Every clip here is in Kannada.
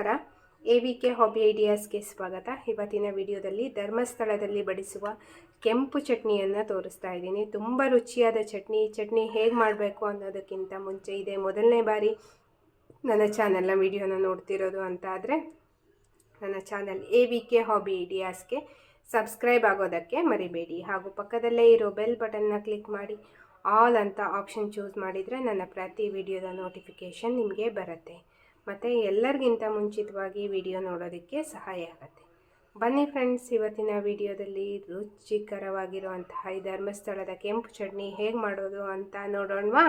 ನಮಸ್ಕಾರ. ಎ ವಿ ಕೆ ಹಾಬಿ ಐಡಿಯಾಸ್ಗೆ ಸ್ವಾಗತ. ಇವತ್ತಿನ ವಿಡಿಯೋದಲ್ಲಿ ಧರ್ಮಸ್ಥಳದಲ್ಲಿ ಬಡಿಸುವ ಕೆಂಪು ಚಟ್ನಿಯನ್ನು ತೋರಿಸ್ತಾ ಇದ್ದೀನಿ. ತುಂಬ ರುಚಿಯಾದ ಚಟ್ನಿ. ಚಟ್ನಿ ಹೇಗೆ ಮಾಡಬೇಕು ಅನ್ನೋದಕ್ಕಿಂತ ಮುಂಚೆ ಇದೆ ಮೊದಲನೇ ಬಾರಿ ನನ್ನ ಚಾನೆಲ್ನ ವಿಡಿಯೋನ ನೋಡ್ತಿರೋದು ಅಂತ ಆದರೆ ನನ್ನ channel A V K hobby ಐಡಿಯಾಸ್ಗೆ subscribe ಆಗೋದಕ್ಕೆ ಮರಿಬೇಡಿ. ಹಾಗೂ ಪಕ್ಕದಲ್ಲೇ ಇರೋ ಬೆಲ್ ಬಟನ್ನ ಕ್ಲಿಕ್ ಮಾಡಿ. ಆಲ್ ಅಂತ ಆಪ್ಷನ್ ಚೂಸ್ ಮಾಡಿದರೆ ನನ್ನ ಪ್ರತಿ ವಿಡಿಯೋದ ನೋಟಿಫಿಕೇಷನ್ ನಿಮಗೆ ಬರುತ್ತೆ. ಮತ್ತು ಎಲ್ಲರಿಗಿಂತ ಮುಂಚಿತವಾಗಿ ವಿಡಿಯೋ ನೋಡೋದಕ್ಕೆ ಸಹಾಯ ಆಗುತ್ತೆ. ಬನ್ನಿ ಫ್ರೆಂಡ್ಸ್ ಇವತ್ತಿನ ವಿಡಿಯೋದಲ್ಲಿ ರುಚಿಕರವಾಗಿರುವಂತಹ ಈ ಧರ್ಮಸ್ಥಳದ ಕೆಂಪು ಚಟ್ನಿ ಹೇಗೆ ಮಾಡೋದು ಅಂತ ನೋಡೋಣವಾ?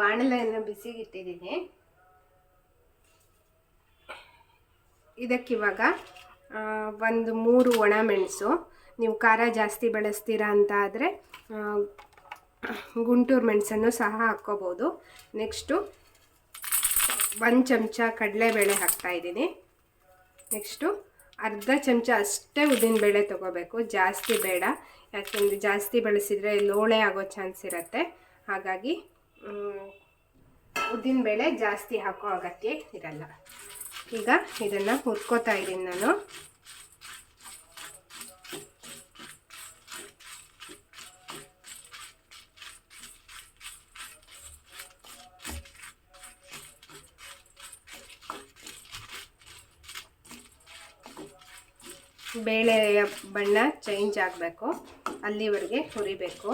ಬಾಣಲೆಯನ್ನು ಬಿಸಿಗಿಟ್ಟಿದ್ದೀನಿ. ಇದಕ್ಕಿವಾಗ ಒಂದು ಮೂರು ಒಣ ಮೆಣಸು. ನೀವು ಖಾರ ಜಾಸ್ತಿ ಬಳಸ್ತೀರಾ ಅಂತ ಆದರೆ ಗುಂಟೂರು ಮೆಣಸನ್ನು ಸಹ ಹಾಕ್ಕೋಬೋದು. ನೆಕ್ಸ್ಟು ಒಂದು ಚಮಚ ಕಡಲೆಬೇಳೆ ಹಾಕ್ತಾಯಿದ್ದೀನಿ ನೆಕ್ಸ್ಟು ಅರ್ಧ ಚಮಚ ಅಷ್ಟೇ ಉದ್ದಿನಬೇಳೆ ತೊಗೋಬೇಕು. ಜಾಸ್ತಿ ಬೇಡ. ಯಾಕೆಂದರೆ ಜಾಸ್ತಿ ಬಳಸಿದರೆ ಲೋಳೆ ಆಗೋ ಚಾನ್ಸ್ ಇರುತ್ತೆ. ಹಾಗಾಗಿ ಉದ್ದಿನಬೇಳೆ ಜಾಸ್ತಿ ಹಾಕೋ ಅಗತ್ಯ ಇರಲ್ಲ. ಈಗ ಇದನ್ನು ಹುರ್ಕೋತಾ ಇದ್ದೀನಿ ನಾನು. ಬೇಳೆಯ ಬಣ್ಣ ಚೇಂಜ್ ಆಗಬೇಕು. ಅಲ್ಲಿವರೆಗೆ ಹುರಿಬೇಕು.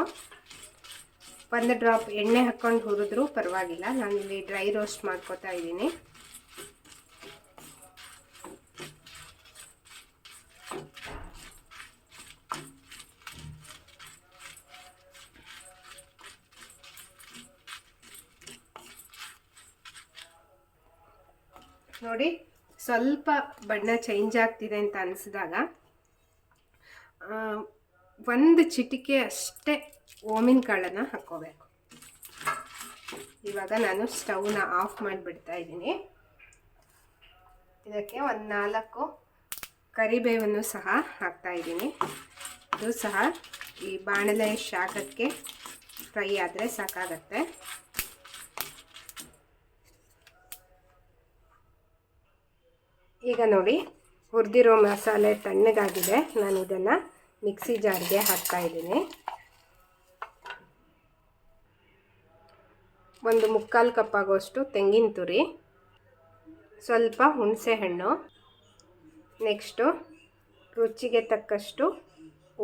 ಒಂದು ಡ್ರಾಪ್ ಎಣ್ಣೆ ಹಾಕ್ಕೊಂಡು ಹುರಿದ್ರೂ ಪರವಾಗಿಲ್ಲ. ನಾನಿಲ್ಲಿ ಡ್ರೈ ರೋಸ್ಟ್ ಮಾಡ್ಕೋತಾ ಇದ್ದೀನಿ. ನೋಡಿ ಸ್ವಲ್ಪ ಬಣ್ಣ ಚೇಂಜ್ ಆಗ್ತಿದೆ ಅಂತ ಅನಿಸಿದಾಗ ಒಂದು ಚಿಟಿಕೆ ಅಷ್ಟೇ ಓಮಿನ ಕಾಳನ್ನು ಹಾಕ್ಕೋಬೇಕು. ಇವಾಗ ನಾನು ಸ್ಟವ್ನ ಆಫ್ ಮಾಡಿಬಿಡ್ತಾ ಇದ್ದೀನಿ. ಇದಕ್ಕೆ ಒಂದು ನಾಲ್ಕು ಕರಿಬೇವನ್ನು ಸಹ ಹಾಕ್ತಾ ಇದ್ದೀನಿ. ಇದು ಸಹ ಈ ಬಾಣಲೆ ಶಾಖಕ್ಕೆ ಫ್ರೈ ಆದರೆ ಸಾಕಾಗತ್ತೆ. ಈಗ ನೋಡಿ ಹುರಿದಿರೋ ಮಸಾಲೆ ತಣ್ಣಗಾಗಿದೆ. ನಾನು ಇದನ್ನು ಮಿಕ್ಸಿ ಜಾರ್ಗೆ ಹಾಕ್ತಾ ಇದ್ದೀನಿ. ಒಂದು ಮುಕ್ಕಾಲು ಕಪ್ ಆಗೋಷ್ಟು ತೆಂಗಿನ ತುರಿ, ಸ್ವಲ್ಪ ಹುಣಸೆಹಣ್ಣು ನೆಕ್ಸ್ಟು ರುಚಿಗೆ ತಕ್ಕಷ್ಟು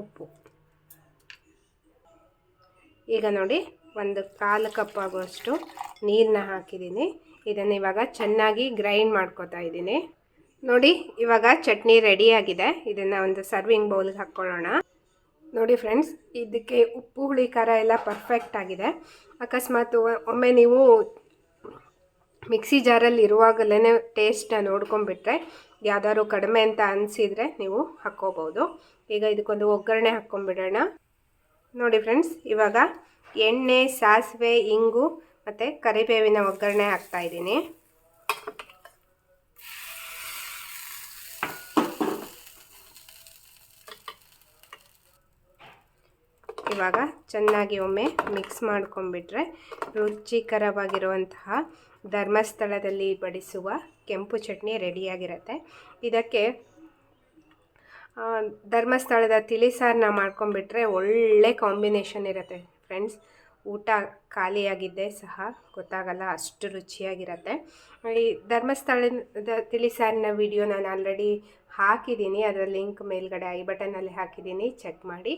ಉಪ್ಪು. ಈಗ ನೋಡಿ ಒಂದು ಕಾಲು ಕಪ್ ಆಗುವಷ್ಟು ನೀರನ್ನ ಹಾಕಿದ್ದೀನಿ. ಇದನ್ನು ಇವಾಗ ಚೆನ್ನಾಗಿ ಗ್ರೈಂಡ್ ಮಾಡ್ಕೋತಾ ಇದ್ದೀನಿ. ನೋಡಿ, ಇವಾಗ ಚಟ್ನಿ ರೆಡಿಯಾಗಿದೆ ಇದನ್ನು ಒಂದು ಸರ್ವಿಂಗ್ ಬೌಲ್ಗೆ ಹಾಕ್ಕೊಳ್ಳೋಣ. ನೋಡಿ ಫ್ರೆಂಡ್ಸ್ ಇದಕ್ಕೆ ಉಪ್ಪು, ಹುಳಿ, ಖಾರ ಎಲ್ಲ ಪರ್ಫೆಕ್ಟ್ ಆಗಿದೆ. ಅಕಸ್ಮಾತ್ ಒಮ್ಮೆ ನೀವು ಮಿಕ್ಸಿ ಜಾರಲ್ಲಿ ಇರುವಾಗಲೇ ಟೇಸ್ಟನ್ನ ನೋಡ್ಕೊಂಡ್ಬಿಟ್ರೆ ಯಾವ್ದಾದ್ರು ಕಡಿಮೆ ಅಂತ ಅನಿಸಿದರೆ ನೀವು ಹಾಕ್ಕೋಬೋದು. ಈಗ ಇದಕ್ಕೊಂದು ಒಗ್ಗರಣೆ ಹಾಕ್ಕೊಂಬಿಡೋಣ ನೋಡಿ ಫ್ರೆಂಡ್ಸ್ ಇವಾಗ ಎಣ್ಣೆ, ಸಾಸಿವೆ, ಇಂಗು ಮತ್ತು ಕರಿಬೇವಿನ ಒಗ್ಗರಣೆ ಹಾಕ್ತಾ ಇವಾಗ ಚೆನ್ನಾಗಿ ಒಮ್ಮೆ ಮಿಕ್ಸ್ ಮಾಡ್ಕೊಂಡ್ಬಿಟ್ರೆ ರುಚಿಕರವಾಗಿರುವಂತಹ ಧರ್ಮಸ್ಥಳದಲ್ಲಿ ಬಡಿಸುವ ಕೆಂಪು ಚಟ್ನಿ ರೆಡಿಯಾಗಿರುತ್ತೆ. ಇದಕ್ಕೆ ಧರ್ಮಸ್ಥಳದ ತಿಳಿಸಾರನ್ನ ಮಾಡ್ಕೊಂಡ್ಬಿಟ್ರೆ ಒಳ್ಳೆ ಕಾಂಬಿನೇಷನ್ ಇರುತ್ತೆ. ಫ್ರೆಂಡ್ಸ್ ಊಟ ಖಾಲಿಯಾಗಿದ್ದೇ ಸಹ ಗೊತ್ತಾಗಲ್ಲ, ಅಷ್ಟು ರುಚಿಯಾಗಿರುತ್ತೆ. ಈ ಧರ್ಮಸ್ಥಳದ ತಿಳಿಸಾರಿನ ವಿಡಿಯೋ ನಾನು ಆಲ್ರೆಡಿ ಹಾಕಿದ್ದೀನಿ. ಅದರ ಲಿಂಕ್ ಮೇಲ್ಗಡೆ ಐ ಬಟನಲ್ಲಿ ಹಾಕಿದ್ದೀನಿ. ಚೆಕ್ ಮಾಡಿ.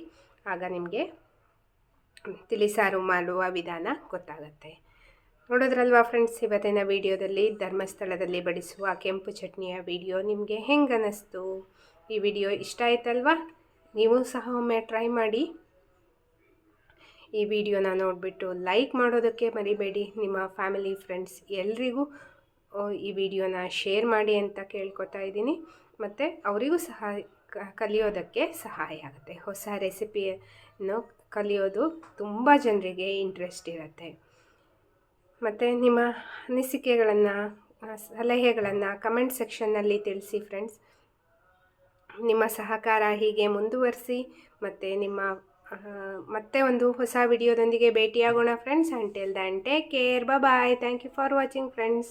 ಆಗ ನಿಮಗೆ ತಿಳಿಸಾರು ಮಾಡುವ ವಿಧಾನ ಗೊತ್ತಾಗುತ್ತೆ. ನೋಡೋದ್ರಲ್ವಾ ಫ್ರೆಂಡ್ಸ್ ಇವತ್ತಿನ ವಿಡಿಯೋದಲ್ಲಿ ಧರ್ಮಸ್ಥಳದಲ್ಲಿ ಬಡಿಸುವ ಕೆಂಪು ಚಟ್ನಿಯ ವಿಡಿಯೋ ನಿಮಗೆ ಹೆಂಗೆ ಅನ್ನಿಸ್ತು ಈ ವಿಡಿಯೋ ಇಷ್ಟ ಆಯ್ತಲ್ವಾ? ನೀವು ಸಹ ಒಮ್ಮೆ ಟ್ರೈ ಮಾಡಿ. ಈ ವಿಡಿಯೋನ ನೋಡಿಬಿಟ್ಟು ಲೈಕ್ ಮಾಡೋದಕ್ಕೆ ಮರಿಬೇಡಿ. ನಿಮ್ಮ ಫ್ಯಾಮಿಲಿ ಫ್ರೆಂಡ್ಸ್ ಎಲ್ರಿಗೂ ಈ ವಿಡಿಯೋನ ಶೇರ್ ಮಾಡಿ ಅಂತ ಕೇಳ್ಕೊತಾ ಇದ್ದೀನಿ. ಮತ್ತು ಅವರಿಗೂ ಸಹ ಕಲಿಯೋದಕ್ಕೆ ಸಹಾಯ ಆಗುತ್ತೆ. ಹೊಸ ರೆಸಿಪಿಯನ್ನು ಕಲಿಯೋದು ತುಂಬ ಜನರಿಗೆ ಇಂಟ್ರೆಸ್ಟ್ ಇರುತ್ತೆ. ಮತ್ತು ನಿಮ್ಮ ಅನಿಸಿಕೆಗಳನ್ನು, ಸಲಹೆಗಳನ್ನು ಕಮೆಂಟ್ ಸೆಕ್ಷನ್ನಲ್ಲಿ ತಿಳಿಸಿ ಫ್ರೆಂಡ್ಸ್ ನಿಮ್ಮ ಸಹಕಾರ ಹೀಗೆ ಮುಂದುವರಿಸಿ, ಮತ್ತು ನಿಮ್ಮ ಮತ್ತೆ ಒಂದು ಹೊಸ ವಿಡಿಯೋದೊಂದಿಗೆ ಭೇಟಿಯಾಗೋಣ friends until then take care bye thank you for watching friends